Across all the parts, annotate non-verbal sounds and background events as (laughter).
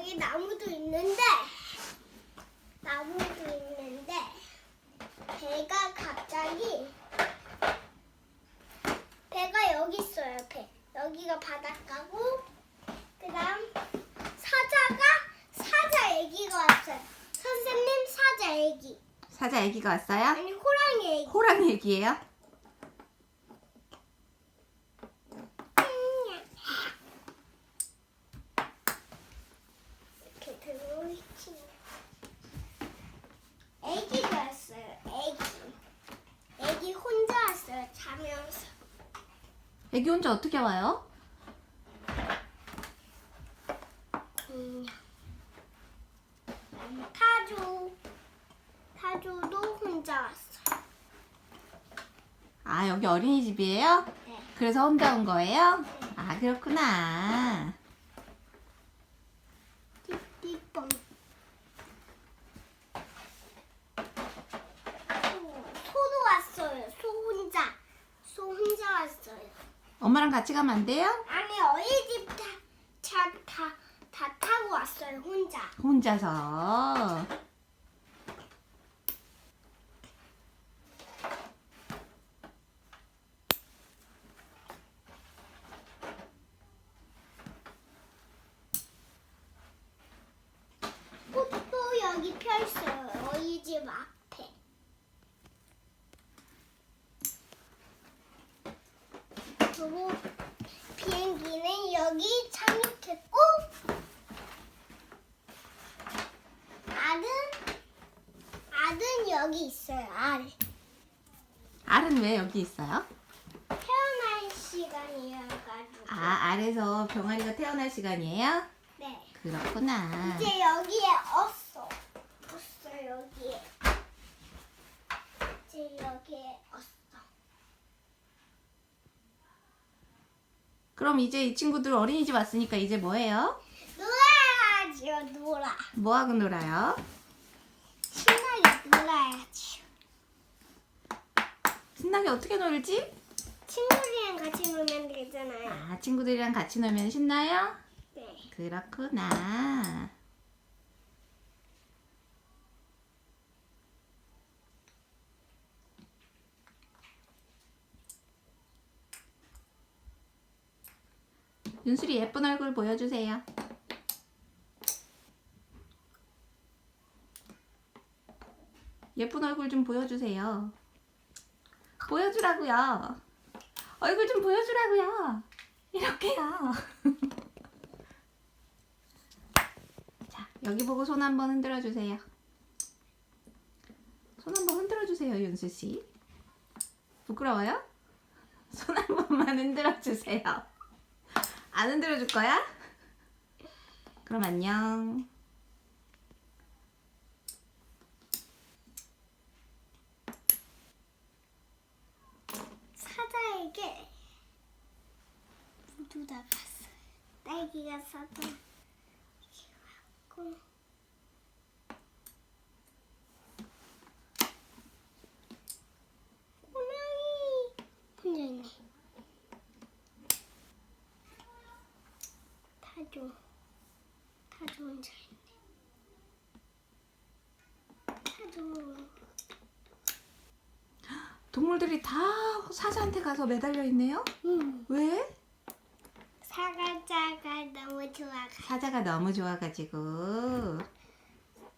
여기 나무도 있는데 나무도 있는데 배가 갑자기 배가 여기 있어요. 배 여기가 바닷가고 그다음 사자가 사자 애기가 왔어요. 선생님 사자 애기 사자 애기가 왔어요? 아니 호랑이 애기. 호랑이 애기예요? 이렇게 들고 있지. 애기가 왔어요. 애기. 애기 혼자 자면서. 애기 혼자 어떻게 와요? 음. 타조. 타조도 혼자 왔어요. 아 여기 어린이집이에요? 네. 그래서 혼자 온 거예요? 아 그렇구나. 띠띠뽕. 소- 소도 왔어요. 소 혼자. 소 혼자 왔어요. 엄마랑 같이 가면 안 돼요? 아니 어린이집 차다 다 타고 왔어요 혼자. 혼자서. 꽃도 여기 펴 있어요 어린이집 앞 그리고 비행기는 여기 착륙했고 알은 알은 여기 있어요 알. 알은 왜 여기 있어요? 태어날 시간이어가지고. 아 알에서 병아리가 태어날 시간이에요? 네. 그렇구나. 이제 여기에 없어. 없어 여기에. 이제 여기에 없어. 그럼 이제 이 친구들 어린이집 왔으니까 이제 뭐 해요? 놀아야지요 놀아. 뭐하고 놀아요? 신나게 놀아야지요. 신나게 어떻게 놀지? 친구들이랑 같이 놀면 되잖아요. 아 친구들이랑 같이 놀면 신나요? 네. 그렇구나. 윤수리 예쁜 얼굴 보여주세요. 예쁜 얼굴 좀 보여주세요. 보여주라고요. 얼굴 좀 보여주라고요. 이렇게요. (laughs) 자, 여기 보고 손 한번 흔들어 주세요. 손 한번 흔들어 주세요, 윤수 씨. 부끄러워요? 손 한 번만 흔들어 주세요. 안 흔들어 줄 거야? 그럼 안녕. 사자에게 모두다 갔어요. 딸기가 사자. 고 호랑이 혼자 있네. 타조 타조 혼자 있네. 타조 동물들이 다 사자한테 가서 매달려 있네요? 음. 왜? 사과자가 너무 좋아가 사자가 너무 좋아가지고.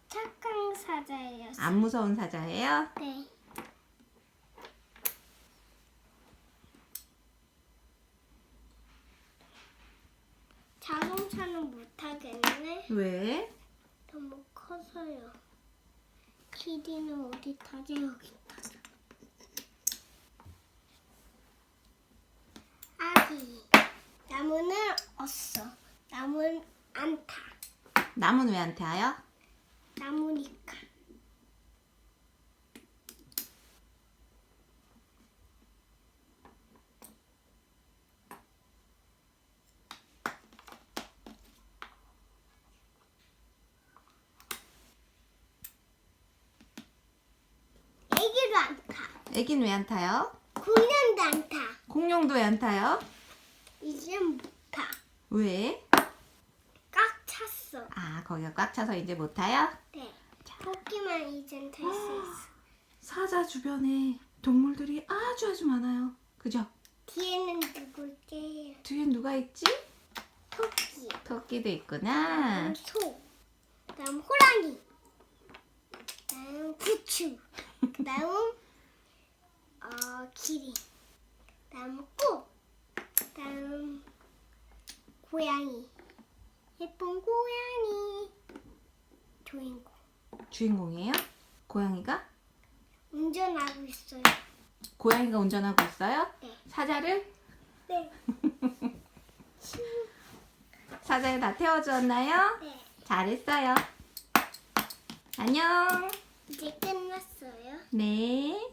착한 사자예요. 안 무서운 사자예요? 네. 자동차는 못 타겠네. 왜? 너무 커서요. 키디는 어디 타지 여기 타자. 아기. 나무는 없어. 나무는 안 타. 나무는 왜 안 타요? 나무니까. 애기도 안 타. 애기는 왜 안 타요? 공룡도 안 타. 공룡도 왜 안 타요? 이제 못 타. 왜? 꽉 찼어. 아, 아, 거기가 꽉 차서 이제 못 타요? 네. 토끼만 이젠 탈 수 있어. 사자 주변에 동물들이 아주 아주 많아요. 그죠? 뒤에는 누굴게요? 뒤엔 누가 있지? 토끼. 토끼도 있구나. 다음 소. 그다음 호랑이. 그다음 부추. 그다음 (laughs) 어 기린. 그다음 꽃. 그다음 고양이. 예쁜 고양이. 주인공. 주인공이에요? 고양이가? 운전하고 있어요. 고양이가 운전하고 있어요? 네. 사자를? 네. (laughs) 사자를 다 태워주었나요? 네. 잘했어요. 안녕. 이제 끝났어요. 네.